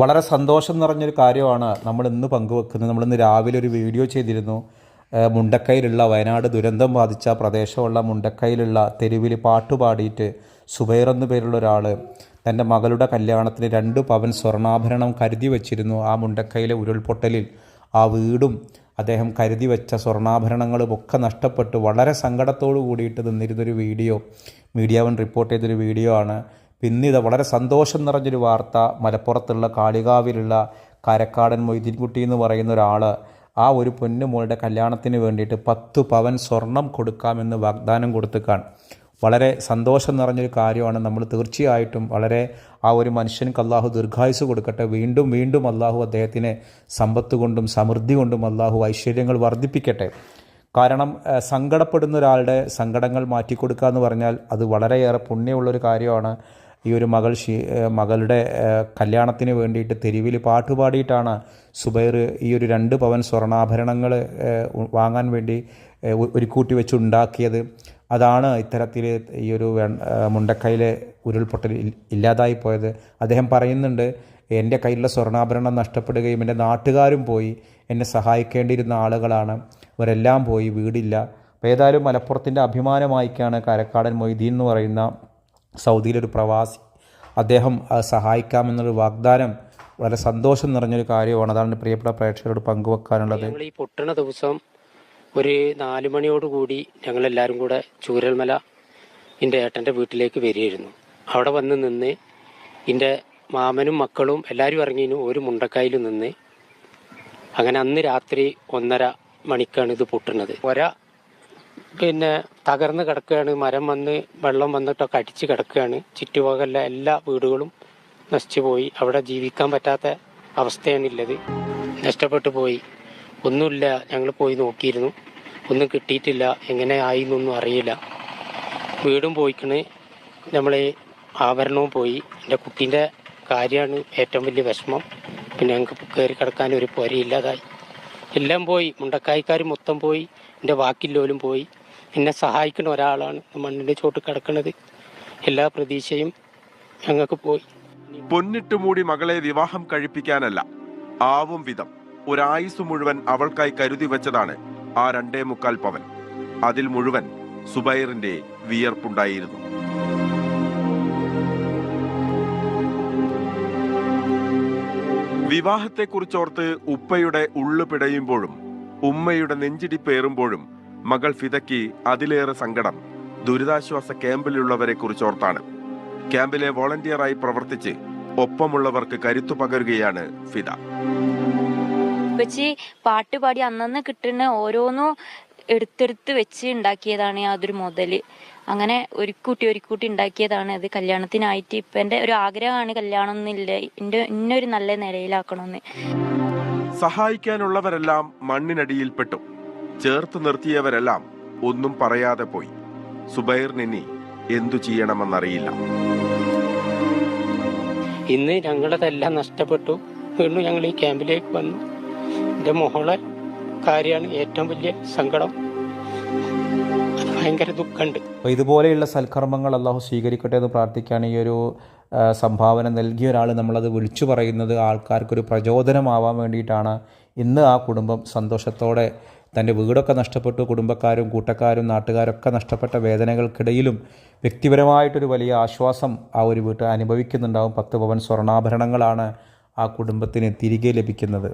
വളരെ സന്തോഷം നിറഞ്ഞൊരു കാര്യമാണ് നമ്മൾ ഇന്ന് പങ്കുവെക്കുന്നത്. നമ്മൾ ഇന്ന് രാവിലെ ഒരു വീഡിയോ ചെയ്തിരുന്നു. മുണ്ടക്കയിലുള്ള വയനാട് ദുരന്തം ബാധിച്ച പ്രദേശമുള്ള മുണ്ടക്കയിലുള്ള തെരുവിൽ പാട്ടുപാടിയിട്ട് സുബൈർ എന്നു പേരുള്ള ഒരാൾ തന്റെ മകളുടെ കല്യാണത്തിന് രണ്ട് പവൻ സ്വർണാഭരണം കരുതി വച്ചിരുന്നു. ആ മുണ്ടക്കൈയിലെ ഉരുൾപൊട്ടലിൽ ആ വീടും അദ്ദേഹം കരുതി വെച്ച സ്വർണാഭരണങ്ങളും ഒക്കെ നഷ്ടപ്പെട്ട്. വളരെ സങ്കടത്തോടു കൂടിയിട്ട് നിന്നിരുന്നൊരു വീഡിയോ മീഡിയ വൺ റിപ്പോർട്ട് ചെയ്തൊരു വീഡിയോ ആണ്. പിന്നീട് വളരെ സന്തോഷം നിറഞ്ഞൊരു വാർത്ത മലപ്പുറത്തുള്ള കാളികാവിലുള്ള കരക്കാടൻ മൊയ്തീൻകുട്ടി എന്ന് പറയുന്ന ഒരാൾ ആ ഒരു പൊന്നുമോളുടെ കല്യാണത്തിന് വേണ്ടിയിട്ട് പത്ത് പവൻ സ്വർണം കൊടുക്കാമെന്ന് വാഗ്ദാനം കൊടുത്തുക്കാൻ വളരെ സന്തോഷം നിറഞ്ഞൊരു കാര്യമാണ്. നമ്മൾ തീർച്ചയായിട്ടും വളരെ ആ ഒരു മനുഷ്യൻക്ക് അള്ളാഹു ദീർഘായുസ് കൊടുക്കട്ടെ. വീണ്ടും വീണ്ടും അള്ളാഹു അദ്ദേഹത്തിന് സമ്പത്ത് കൊണ്ടും സമൃദ്ധി കൊണ്ടും അള്ളാഹു ഐശ്വര്യങ്ങൾ വർദ്ധിപ്പിക്കട്ടെ. കാരണം സങ്കടപ്പെടുന്ന ഒരാളുടെ സങ്കടങ്ങൾ മാറ്റിക്കൊടുക്കുക എന്ന് പറഞ്ഞാൽ അത് വളരെയേറെ പുണ്യമുള്ളൊരു കാര്യമാണ്. ഈ ഒരു മകൾ മകളുടെ കല്യാണത്തിന് വേണ്ടിയിട്ട് തെരുവിൽ പാട്ടുപാടിയിട്ടാണ് സുബൈർ ഈ ഒരു രണ്ട് പവൻ സ്വർണാഭരണങ്ങൾ വാങ്ങാൻ വേണ്ടി ഏഹ്, ഒ- ഒരു കൂട്ടി വെച്ച് ഉണ്ടാക്കിയത് അതാണ് ഇത്തരത്തിൽ ഈ ഒരു മുണ്ടക്കൈയിലെ ഉരുൾപൊട്ടൽ ഇല്ലാതായി പോയത്. അദ്ദേഹം പറയുന്നുണ്ട് എന്റെ കയ്യിലുള്ള സ്വർണാഭരണം നഷ്ടപ്പെടുകയും എന്റെ നാട്ടുകാരും പോയി എന്നെ സഹായിക്കേണ്ടിയിരുന്ന ആളുകളാണ്. ഇവരെല്ലാം പോയി വീടില്ല. ഏതായാലും മലപ്പുറത്തിന്റെ അഭിമാനമായിക്കാണ് കരക്കാടൻ മൊയ്തീൻ എന്ന് പറയുന്ന സൗദിയിലൊരു പ്രവാസി അദ്ദേഹം സഹായിക്കാമെന്നൊരു വാഗ്ദാനം വളരെ സന്തോഷം നിറഞ്ഞൊരു കാര്യമാണ്. അതാണ് പ്രിയപ്പെട്ട പ്രേക്ഷകരോട് പങ്കുവെക്കാനുള്ളത്. ഈ പൊട്ടണ ദിവസം ഒരു നാലു മണിയോട് കൂടി ഞങ്ങളെല്ലാവരും കൂടെ ചൂരൽമല എന്റെ ഏട്ടന്റെ വീട്ടിലേക്ക് വരികയായിരുന്നു. അവിടെ വന്ന് നിന്ന് എന്റെ മാമനും മക്കളും എല്ലാവരും ഇറങ്ങിയിരുന്നു ഒരു മുണ്ടക്കായിൽ നിന്ന് അങ്ങനെ അന്ന് രാത്രി ഒന്നര മണിക്കാണ് ഇത് പൊട്ടുന്നത് ഒര പിന്നെ തകർന്ന് കിടക്കുകയാണ് മരം വന്ന് വെള്ളം വന്നിട്ടൊക്കെ അടിച്ച് കിടക്കുകയാണ്. ചുറ്റുപാകല്ല എല്ലാ വീടുകളും നശിച്ചു പോയി. അവിടെ ജീവിക്കാൻ പറ്റാത്ത അവസ്ഥയാണുള്ളത് നഷ്ടപ്പെട്ടു പോയി. ഒന്നുമില്ല. ഞങ്ങൾ പോയി നോക്കിയിരുന്നു. ഒന്നും കിട്ടിയിട്ടില്ല. എങ്ങനെ ആയി എന്നൊന്നും അറിയില്ല. വീടും പോയിക്കണ്. നമ്മൾ ആഭരണവും പോയി. എന്റെ കുട്ടീന്റെ കാര്യമാണ് ഏറ്റവും വലിയ വിഷമം. പിന്നെ ഞങ്ങൾക്ക് കയറി കിടക്കാൻ ഒരു പുരയില്ലാതായി. എല്ലാം പോയി. മുണ്ടക്കായ്ക്കാർ മൊത്തം പോയി. എന്റെ വാക്കില്ലോലും പോയി. എന്നെ സഹായിക്കുന്ന ഒരാളാണ് മണ്ണിന്റെ ചോട്ട് കിടക്കുന്നത് എല്ലാ പ്രതീക്ഷയും ഞങ്ങൾക്ക് പോയി. പൊന്നിട്ട് മൂടി മകളെ വിവാഹം കഴിപ്പിക്കാനല്ല ആവും വിധം ഒരായുസ് മുഴുവൻ അവൾക്കായി കരുതി വെച്ചതാണ് ആ രണ്ടേ മുക്കാൽ പവൻ. അതിൽ മുഴുവൻ സുബൈറിന്റെ വിയർപ്പുണ്ടായിരുന്നു. വിവാഹത്തെക്കുറിച്ചോർത്ത് ഉപ്പയുടെ ഉള്ളു പിടയുമ്പോഴും ഉമ്മയുടെ നെഞ്ചിടിപ്പേറുമ്പോഴും മകൾ ഫിതയ്ക്ക് അതിലേറെ സങ്കടം. ദുരിതാശ്വാസ ക്യാമ്പിലുള്ളവരെ കുറിച്ചോർത്താണ് ക്യാമ്പിലെ വോളണ്ടിയറായി പ്രവർത്തിച്ച് ഒപ്പമുള്ളവർക്ക് കരുത്തു പകരുകയാണ് ഫിദ. വെച്ച് പാട്ട് പാടി അന്നന്ന് കിട്ടുന്ന ഓരോന്നും എടുത്തെടുത്ത് വെച്ച് ഉണ്ടാക്കിയതാണ് അതൊരു മുതൽ. അങ്ങനെ ഒരു കൂട്ടി ഒരു കൂട്ടി ഉണ്ടാക്കിയതാണ് അത് കല്യാണത്തിനായിട്ട്. ഇപ്പം എന്റെ ഒരു ആഗ്രഹമാണ് കല്യാണം എന്നില്ല. എന്റെ ഇന്നൊരു നല്ല നിലയിലാക്കണമെന്ന്. സഹായിക്കാനുള്ളവരെല്ലാം മണ്ണിനടിയിൽപ്പെട്ടു. ചേർത്ത് നിർത്തിയവരെല്ലാം ഒന്നും പറയാതെ പോയി. സുബൈറിനി എന്തു ചെയ്യണമെന്നറിയില്ല. ഇന്ന് ഞങ്ങളതെല്ലാം നഷ്ടപ്പെട്ടു. വീണ്ടും ഞങ്ങൾ ഈ ക്യാമ്പിലേക്ക് വന്നു. എന്റെ മോളെ കാര്യമാണ് ഏറ്റവും വലിയ സങ്കടം. ഭയങ്കര ദുഃഖമുണ്ട്. അപ്പോൾ ഇതുപോലെയുള്ള സൽക്കർമ്മങ്ങൾ അള്ളാഹു സ്വീകരിക്കട്ടെ എന്ന് പ്രാർത്ഥിക്കുകയാണ്. ഈ ഒരു സംഭാവന നൽകിയ ഒരാൾ നമ്മളത് വിളിച്ചു പറയുന്നത് ആൾക്കാർക്കൊരു പ്രചോദനമാവാൻ വേണ്ടിയിട്ടാണ്. ഇന്ന് ആ കുടുംബം സന്തോഷത്തോടെ തന്റെ വീടൊക്കെ നഷ്ടപ്പെട്ടു. കുടുംബക്കാരും കൂട്ടക്കാരും നാട്ടുകാരൊക്കെ നഷ്ടപ്പെട്ട വേദനകൾക്കിടയിലും വ്യക്തിപരമായിട്ടൊരു വലിയ ആശ്വാസം ആ ഒരു വീട്ടിൽ അനുഭവിക്കുന്നുണ്ടാവും. പത്ത് പവൻ സ്വർണാഭരണങ്ങളാണ് ആ കുടുംബത്തിന് തിരികെ ലഭിക്കുന്നത്.